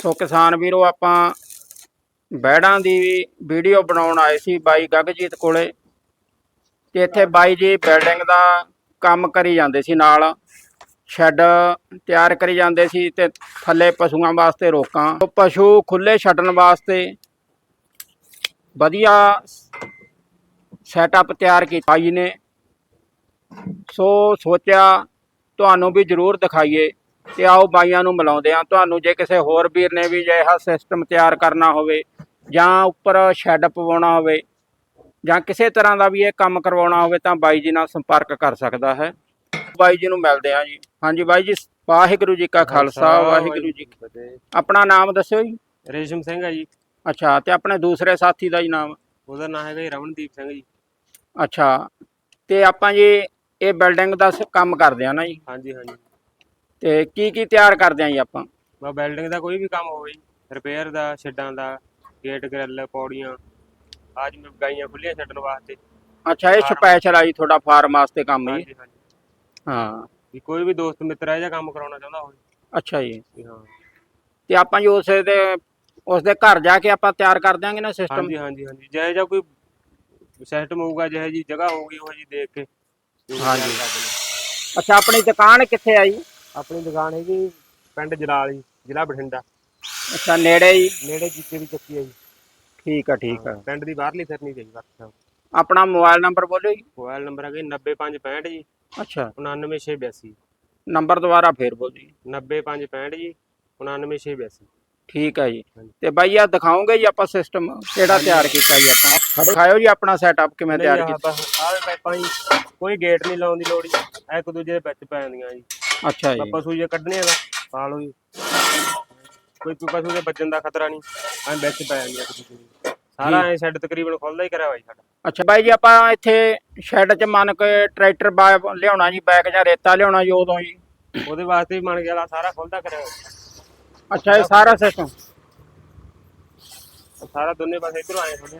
ਸੋ ਕਿਸਾਨ ਵੀਰੋ, ਆਪਾਂ ਬੈੜਾਂ ਦੀ ਵੀਡੀਓ ਬਣਾਉਣ ਆਏ ਸੀ ਬਾਈ ਗਗਜੀਤ ਕੋਲੇ ਤੇ ਇੱਥੇ ਬਾਈ ਜੀ ਬਿਲਡਿੰਗ ਦਾ ਕੰਮ ਕਰੀ ਜਾਂਦੇ ਸੀ ਨਾਲ, ਸ਼ੈੱਡ ਤਿਆਰ ਕਰੀ ਜਾਂਦੇ ਸੀ ਤੇ ਥੱਲੇ ਪਸ਼ੂਆਂ ਵਾਸਤੇ ਰੋਕਾਂ। ਉਹ ਪਸ਼ੂ ਖੁੱਲੇ ਛੱਡਣ ਵਾਸਤੇ ਵਧੀਆ ਸੈਟਅਪ ਤਿਆਰ ਕੀਤਾ ਬਾਈ ਨੇ। ਸੋ ਸੋਚਿਆ ਤੁਹਾਨੂੰ ਵੀ ਜ਼ਰੂਰ ਦਿਖਾਈਏ। ਤੇ ਆਓ ਬਾਈਆਂ ਨੂੰ ਮਿਲਾਉਂਦੇ ਆ ਤੁਹਾਨੂੰ ਜੇ ਕਿਸੇ ਹੋਰ ਵੀਰ ਨੇ ਵੀ ਅਜਿਹਾ ਸਿਸਟਮ ਤਿਆਰ ਕਰਨਾ ਹੋਵੇ ਜਾਂ ਉੱਪਰ ਸ਼ੈੱਡ ਪਵਾਉਣਾ ਹੋਵੇ ਜਾਂ ਕਿਸੇ ਤਰ੍ਹਾਂ ਦਾ ਵੀ ਇਹ ਕੰਮ ਕਰਵਾਉਣਾ ਹੋਵੇ ਤਾਂ ਬਾਈ ਜੀ ਨਾਲ ਸੰਪਰਕ ਕਰ ਸਕਦਾ ਹੈ। ਬਾਈ ਜੀ ਨੂੰ ਮਿਲਦੇ ਆ ਜੀ। ਹਾਂਜੀ ਬਾਈ ਜੀ ਵਾਹਿਗੁਰੂ ਜੀ ਕਾ ਖਾਲਸਾ ਵਾਹਿਗੁਰੂ ਜੀ ਕੀ ਫਤਿਹ। ਆਪਣਾ ਨਾਮ ਦੱਸਿਓ ਜੀ। ਰੇਸ਼ਮ ਸਿੰਘ ਹੈ ਜੀ। ਅੱਛਾ ਤੇ ਆਪਣੇ ਦੂਸਰੇ ਸਾਥੀ ਦਾ ਜੀ ਨਾਮ? ਉਹਦਾ ਨਾਮ ਹੈਗਾ ਜੀ ਰਮਨਦੀਪ ਸਿੰਘ ਜੀ। ਅੱਛਾ ਤੇ ਆਪਾਂ ਜੀ ਇਹ ਬਿਲਡਿੰਗ ਦਾ ਕੰਮ ਕਰਦੇ ਆ ਨਾ ਜੀ? ਹਾਂਜੀ ਹਾਂਜੀ। ਤੇ ਕੀ ਕੀ ਤਿਆਰ ਕਰਦੇ ਆ ਜੀ ਆਪਾਂ? ਬਾ ਬਿਲਡਿੰਗ ਦਾ ਕੋਈ ਵੀ ਕੰਮ ਹੋਵੇ ਜੀ ਰਿਪੇਅਰ ਦਾ ਛੱਡਾਂ ਦਾ ਗੇਟ ਗ੍ਰਿਲ ਪੌੜੀਆਂ ਅੱਜ ਮੈਂ ਗਾਈਆਂ ਖੁੱਲੀਆਂ ਛੱਡਣ ਵਾਸਤੇ। ਅੱਛਾ ਇਹ। ਸਪੈਸ਼ਲ ਆ ਜੀ ਤੁਹਾਡਾ ਫਾਰਮ ਵਾਸਤੇ ਕੰਮ ਜੀ? ਹਾਂਜੀ ਹਾਂਜੀ। ਹਾਂ। ਵੀ ਕੋਈ ਵੀ ਦੋਸਤ ਮਿੱਤਰ ਹੈ ਜਾਂ ਕੰਮ ਕਰਾਉਣਾ ਚਾਹੁੰਦਾ ਹੋਵੇ। ਅੱਛਾ ਜੀ। ਵੀ ਹਾਂ। ਤੇ ਆਪਾਂ ਜੀ ਉਸੇ ਦੇ ਉਸ ਦੇ ਘਰ ਜਾ ਕੇ ਆਪਾਂ ਤਿਆਰ ਕਰ ਦਿਆਂਗੇ ਨਾ ਸਿਸਟਮ ਹਾਂਜੀ ਹਾਂਜੀ ਹਾਂਜੀ। ਜਿਹੇ ਜਾਂ ਕੋਈ ਸਿਸਟਮ ਹੋਊਗਾ ਜਿਹੇ ਜੀ ਜਗ੍ਹਾ ਹੋਊਗੀ ਉਹ ਜੀ ਦੇਖ ਕੇ। ਹਾਂਜੀ। ਅੱਛਾ ਆਪਣੀ ਦੁਕਾਨ ਕਿੱਥੇ ਆ ਜੀ? ਆਪਣੀ ਦੁਕਾਨ ਹੈਗੀ ਪਿੰਡ ਜਲਾਲ ਜੀ ਜ਼ਿਲ੍ਹਾ ਬਠਿੰਡਾ। ਅੱਛਾ ਨੇੜੇ ਜੀ ਨੇੜੇ ਜੀਤੇ ਦੀ ਚੱਕੀ ਹੈ ਜੀ। ਠੀਕ ਆ ਠੀਕ ਆ। ਹਾਂ, ਪਿੰਡ ਦੀ ਬਾਹਰਲੀ ਫਿਰਨੀ ਚਾਹੀਦੀ ਵਰਕਸ਼ਾਪ ਆਪਣਾ ਮੋਬਾਈਲ ਨੰਬਰ ਬੋਲੋ ਜੀ। ਮੋਬਾਈਲ ਨੰਬਰ ਹੈਗਾ 90565 ਜੀ। ਅੱਛਾ। 99682 ਨੰਬਰ ਦੁਬਾਰਾ ਫੇਰ ਬੋਲੋ ਜੀ। 90565 ਜੀ 99682 ਠੀਕ ਆ ਜੀ। ਹਾਂਜੀ। ਤੇ ਬਾਈ ਆ ਦਿਖਾਓਗੇ ਜੀ ਆਪਾਂ ਸਿਸਟਮ ਕਿਹੜਾ। ਤਿਆਰ ਕੀਤਾ ਜੀ ਆਪਾਂ? ਦਿਖਾਇਓ ਜੀ ਆਪਣਾ ਸੈਟਅਪ ਕਿਵੇਂ ਤਿਆਰ ਕੀਤਾ। ਆਹ ਪਾਈਪਾਂ ਜੀ ਕੋਈ ਗੇਟ ਨਹੀਂ ਲਾਉਣ ਦੀ ਲੋੜ ਜੀ। ਇਹ ਇੱਕ ਦੂਜੇ ਦੇ ਵਿੱਚ ਪੈ ਜਾਂਦੀਆਂ ਜੀ। ਅੱਛਾ ਜੀ। ਆਪਾਂ ਸੂਈਏ ਕੱਢਣੇ ਪਾ ਲਓ ਜੀ। ਕੋਈ ਪਸ਼ੂ ਦੇ ਬਚਣ ਦਾ ਖਤਰਾ ਨਹੀਂ। ਐਂ ਵਿੱਚ ਪੈ ਜਾਂਦੀਆਂ ਇੱਕ ਦੂਜੇ ਦੇ। ਸਾਰਾ ਐ ਸ਼ੈੱਡ ਤਕਰੀਬਨ ਖੁੱਲਦਾ ਹੀ ਕਰਿਆ ਹੋਇਆ ਜੀ ਸਾਡਾ। ਅੱਛਾ ਬਾਈ ਜੀ ਆਪਾਂ ਇੱਥੇ ਸ਼ੈੱਡ 'ਚ ਮੰਨ ਕੇ ਟਰੈਕਟਰ ਬਾ ਲਿਆਉਣਾ ਜੀ ਬੈਕ ਜਾਂ ਰੇਤਾ ਲਿਆਉਣਾ ਜੀ ਉਦੋਂ ਜੀ। ਉਹਦੇ ਵਾਸਤੇ ਵੀ ਗਿਆ ਸਾਰਾ ਖੁੱਲਦਾ ਕਰਿਆ ਹੋਇਆ। ਅੱਛਾ ਇਹ ਸਾਰਾ ਸਿਸਟਮ ਸਾਰਾ ਦੋਨੇ ਪਾਸੇ ਇਧਰੋਂ ਆਏ ਖੁੱਲੇ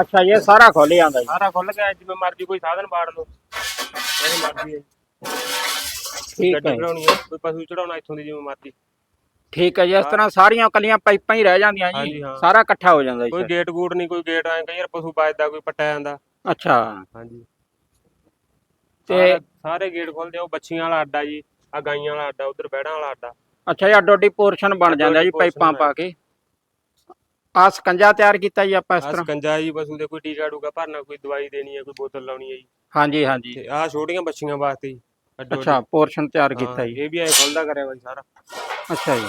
ਅੱਛਾ ਜੀ, ਇਹ ਸਾਰਾ ਖੁੱਲ ਜਾਂਦਾ ਜੀ। ਸਾਰਾ ਖੁੱਲ ਗਿਆ ਜਿਵੇਂ ਮਰਜ਼ੀ ਕੋਈ ਸਾਧਨ ਬਾੜ ਲਓ। ਮਰਜ਼ੀ ਹੈ। ਠੀਕ ਗੱਡੀ ਹੈ ਚੜਾਉਣੀ ਹੈ ਕੋਈ ਪਸ਼ੂ ਚੜਾਉਣਾ ਇੱਥੋਂ ਦੀ ਜਿਵੇਂ ਮਰਜ਼ੀ। ਠੀਕ ਹੈ ਜੀ ਇਸ ਤਰ੍ਹਾਂ ਸਾਰੀਆਂ ਕੱਲੀਆਂ ਪਾਈਪਾਂ ਹੀ ਰਹਿ ਜਾਂਦੀਆਂ ਜੀ ਹਾਂਜੀ, ਹਾਂ। ਸਾਰਾ ਇਕੱਠਾ ਹੋ ਜਾਂਦਾ ਜੀ ਕੋਈ। ਗੇਟ ਗੂਟ ਨਹੀਂ ਕੋਈ ਗੇਟ ਐ ਕਈ ਵਾਰ ਪਸ਼ੂ ਵੱਜਦਾ ਕੋਈ ਪੱਟਿਆ ਜਾਂਦਾ। ਅੱਛਾ। ਹਾਂਜੀ। ਤੇ ਸਾਰੇ- ਸਾਰੇ ਗੇਟ ਖੋਲਦੇ ਆ ਉਹ ਬੱਚੀਆਂ ਵਾਲਾ ਅੱਡਾ ਜੀ ਆ ਗਾਈਆਂ ਵਾਲਾ ਅੱਡਾ ਉਧਰ ਬਹਿੜਾਂ ਵਾਲਾ ਅੱਡਾ। ਅੱਛਾ ਜੀ ਅੱਡੋ ਅੱਡੀ ਪੋਰਸ਼ਨ ਬਣ ਜਾਂਦਾ ਜੀ ਪਾਈਪਾਂ ਪਾ ਕੇ। ਆ ਸਕੰਜਾ ਤਿਆਰ ਕੀਤਾ ਜੀ ਆਪਾਂ ਇਸ ਆ ਤਰ੍ਹਾਂ? ਸਕੰਜਾ ਜੀ ਪਸ਼ੂ ਦੇ ਕੋਈ ਟੀਕਾ ਟੂਕਾ ਭਰਨਾ ਕੋਈ ਦਵਾਈ ਦੇਣੀ ਹੈ ਕੋਈ ਬੋਤਲ ਲਾਉਣੀ ਹੈ ਜੀ। ਹਾਂਜੀ ਹਾਂਜੀ। ਤੇ ਆ ਛੋਟੀਆਂ ਬੱਚੀਆਂ ਵਾਸਤੇ ਜੀ ਅੱਡੋ ਅੱਛਾ ਪੋਰਸ਼ਨ ਤਿਆਰ। ਕੀਤਾ ਜੀ। ਇਹ ਵੀ ਐ ਖੁੱਲਦਾ ਕਰਿਆ ਜੀ ਸਾਰਾ। ਅੱਛਾ ਜੀ।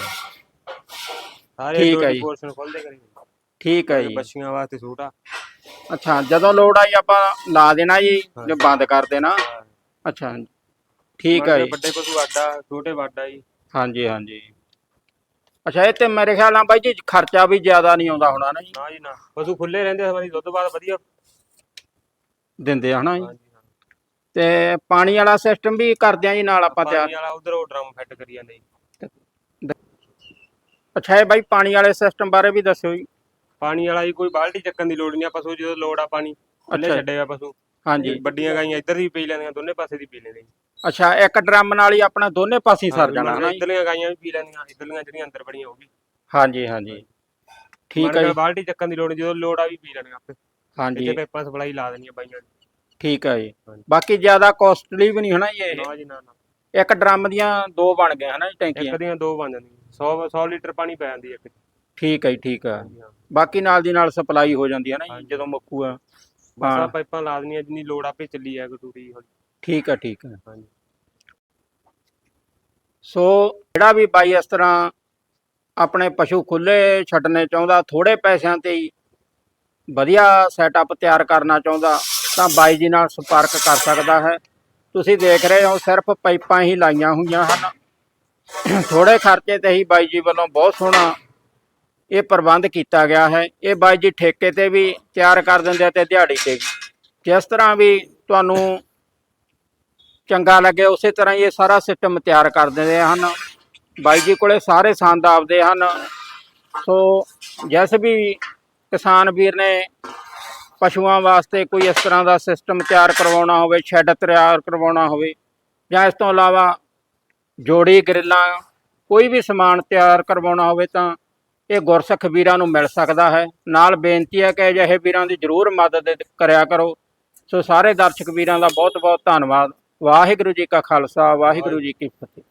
ਸਾਰੇ ਠੀਕ ਹੈ ਜੀ। ਪੋਰਸ਼ਨ ਖੁੱਲਦੇ ਕਰੇ ਠੀਕ ਹੈ ਜੀ। ਬੱਚੀਆਂ ਵਾਸਤੇ ਛੋਟਾ। ਅੱਛਾ ਜਦੋਂ ਲੋੜ ਆਈ ਆਪਾਂ ਲਾ ਦੇਣਾ ਜੀ। ਜੇ ਬੰਦ ਕਰ ਦੇਣਾ। ਅੱਛਾ ਠੀਕ ਹੈ ਜੀ। ਵੱਡੇ ਪਸ਼ੂ ਅੱਡਾ ਛੋਟੇ ਵਾਡਾ ਜੀ। ਹਾਂਜੀ ਹਾਂਜੀ। ਅੱਛਾ ਇਹ ਤੇ ਮੇਰੇ ਖਿਆਲ ਨਾਲ ਬਾਈ ਜੀ ਖਰਚਾ ਵੀ ਜ਼ਿਆਦਾ ਨਹੀਂ ਆਉਂਦਾ ਹੋਣਾ ਨਾ ਜੀ। ਨਾ ਜੀ ਨਾ। ਪਸ਼ੂ ਖੁੱਲੇ ਰਹਿੰਦੇ ਹਮਾਰੀ ਦੁੱਧ ਬਾਅਦ ਵਧੀਆ ਦਿੰਦੇ ਹਨਾ ਜੀ। ਹਾਂਜੀ। ਤੇ ਪਾਣੀ ਵਾਲਾ ਸਿਸਟਮ ਵੀ ਕਰਦੇ ਆ ਜੀ ਨਾਲ ਆਪਾਂ ਤਿਆਰ। ਪਾਣੀ ਵਾਲਾ ਉਧਰ ਉਹ ਡਰਮ ਫਿੱਟ ਕਰੀ ਜਾਂਦੇ ਜੀ। ਅੱਛਾ ਇਹ ਬਾਈ ਪਾਣੀ ਵਾਲੇ ਸਿਸਟਮ ਬਾਰੇ ਵੀ ਦੱਸਿਓ ਜੀ। ਪਾਣੀ ਵਾਲਾ ਜੀ ਕੋਈ ਬਾਲਟੀ ਚੱਕਣ ਦੀ ਲੋੜ ਨਹੀਂ ਆ ਪਸ਼ੂ ਜਦੋਂ ਲੋੜ ਆ ਪਾਣੀ। ਖੁੱਲੇ ਅੱਛਾ। ਛੱਡੇਗਾ ਪਸ਼ੂ। ਹਾਂਜੀ। ਵੱਡੀਆਂ ਗਾਈਆਂ ਇੱਧਰ ਦੀ ਪੀ ਲੈਂਦੀਆਂ ਦੋਨੇ ਪਾਸੇ ਦੀ ਪੀ ਲੈਂਦੇ ਜੀ। ਅੱਛਾ ਇੱਕ ਡਰਮ ਨਾਲ ਹੀ ਆਪਣਾ ਦੋਨੇ ਪਾਸੇ ਹੀ ਸਰ ਜਾਣਾ ਹਨਾ ਜੀ? ਇੱਧਰਲੀਆਂ ਗਾਈਆਂ ਵੀ ਪੀ ਲੈਂਦੀਆਂ ਇੱਧਰਲੀਆਂ ਜਿਹੜੀਆਂ ਅੰਦਰ ਬੜੀਆਂ ਉਹ ਵੀ। ਹਾਂਜੀ ਹਾਂਜੀ। ਠੀਕ ਹੈ ਜੀ। ਬਾਲਟੀ ਚੱਕਣ ਦੀ ਲੋੜ ਨੀ ਜਦੋਂ ਲੋੜ ਆ ਵੀ ਪੀ ਲੈਣੀਆਂ ਆਪੇ। ਹਾਂਜੀ। ਇੱਥੇ ਪੈਪਾਂ ਸਪਲਾਈ ਲਾ ਦੇਣੀਆਂ ਬਾਈਆਂ ਦੀ। ਠੀਕ ਹੈ ਜੀ ਹਾਂਜੀ। ਬਾਕੀ ਜ਼ਿਆਦਾ ਕੋਸਟਲੀ ਵੀ ਨਹੀਂ ਹੋਣਾ ਜੀ ਇਹ ਨਾ ਜੀ ਨਾ ਨਾ ਇੱਕ ਡਰਮ ਦੀਆਂ ਦੋ ਬਣ ਗਏ ਹਨਾ ਜੀ ਟੈਂਕੀਆਂ ਇੱਕ ਦੀਆਂ ਦੋ ਬਣ ਜਾਂਦੀਆਂ 100 100 ਲੀਟਰ ਪਾਣੀ ਪੈ ਜਾਂਦੀ ਇੱਕ 'ਚ। ਠੀਕ ਹੈ ਜੀ ਠੀਕ ਹੈ ਹਾਂਜੀ ਹਾਂ ਬਾਕੀ ਨਾਲ ਦੀ ਨਾਲ ਸਪਲਾਈ ਹੋ ਜਾਂਦੀ ਹੈ ਨਾ ਜੀ ਹਾਂਜੀ। ਜਦੋਂ ਮੁੱਕੂਗਾ ਬਸ ਆ। ਪਾਈਪਾਂ ਲਾ ਦੇਣੀਆਂ ਜਿੰਨੀ ਲੋੜ ਆਪੇ ਚੱਲੀ ਆ ਟੂਟੀ ਹੌਲੀ। ਠੀਕ ਹੈ ਠੀਕ ਹੈ ਹਾਂਜੀ ਸੋ ਜਿਹੜਾ ਵੀ ਬਾਈ ਇਸ ਤਰ੍ਹਾਂ ਆਪਣੇ ਪਸ਼ੂ ਖੁੱਲੇ ਛੱਡਣੇ ਚਾਹੁੰਦਾ ਥੋੜੇ ਪੈਸਿਆਂ ਤੇ ਹੀ ਵਧੀਆ ਸੈਟਅਪ ਤਿਆਰ ਕਰਨਾ ਚਾਹੁੰਦਾ ਤਾਂ ਬਾਈ ਜੀ ਨਾਲ ਸੰਪਰਕ ਕਰ ਸਕਦਾ ਹੈ। ਤੁਸੀਂ ਦੇਖ ਰਹੇ ਹੋ, ਸਿਰਫ ਪਾਈਪਾਂ ਹੀ ਲਾਈਆਂ ਹੋਈਆਂ ਹਨ। ਥੋੜੇ ਖਰਚੇ ਤੇ ਹੀ ਬਾਈ ਜੀ ਵੱਲੋਂ ਬਹੁਤ ਸੋਹਣਾ ਇਹ ਪ੍ਰਬੰਧ ਕੀਤਾ ਗਿਆ ਹੈ। ਇਹ ਬਾਈ ਜੀ ਠੇਕੇ ਤੇ ਵੀ ਤਿਆਰ ਕਰ ਦਿੰਦੇ ਆ ਤੇ ਦਿਹਾੜੀ ਤੇ ਵੀ। ਜਿਸ ਤਰ੍ਹਾਂ ਵੀ ਤੁਹਾਨੂੰ ਚੰਗਾ ਲੱਗੇ, ਉਸੇ ਤਰ੍ਹਾਂ ਹੀ ਇਹ ਸਾਰਾ ਸਿਸਟਮ ਤਿਆਰ ਕਰ ਦਿੰਦੇ ਹਨ। ਬਾਈ ਜੀ ਕੋਲੇ ਸਾਰੇ ਸੰਦ ਆਪਦੇ ਹਨ। ਸੋ ਜਿਸ ਵੀ ਕਿਸਾਨ ਵੀਰ ਨੇ ਪਸ਼ੂਆਂ ਵਾਸਤੇ ਕੋਈ ਇਸ ਤਰ੍ਹਾਂ ਦਾ ਸਿਸਟਮ ਤਿਆਰ ਕਰਵਾਉਣਾ ਹੋਵੇ ਸ਼ੈੱਡ ਤਿਆਰ ਕਰਵਾਉਣਾ ਹੋਵੇ, ਜਾਂ ਇਸ ਤੋਂ ਇਲਾਵਾ ਜੋੜੀ, ਗਰਿੱਲਾਂ, ਕੋਈ ਵੀ ਸਮਾਨ ਤਿਆਰ ਕਰਵਾਉਣਾ ਹੋਵੇ ਤਾਂ ਇਹ ਗੁਰਸਿੱਖ ਵੀਰਾਂ ਨੂੰ ਮਿਲ ਸਕਦਾ ਹੈ। ਨਾਲ ਬੇਨਤੀ ਹੈ ਕਿ ਅਜਿਹੇ ਵੀਰਾਂ ਦੀ ਜ਼ਰੂਰ ਮਦਦ ਕਰਿਆ ਕਰੋ। ਸੋ ਸਾਰੇ ਦਰਸ਼ਕ ਵੀਰਾਂ ਦਾ ਬਹੁਤ ਬਹੁਤ ਧੰਨਵਾਦ। ਵਾਹਿਗੁਰੂ ਜੀ ਕਾ ਖਾਲਸਾ, ਵਾਹਿਗੁਰੂ ਜੀ ਕੀ ਫਤਿਹ।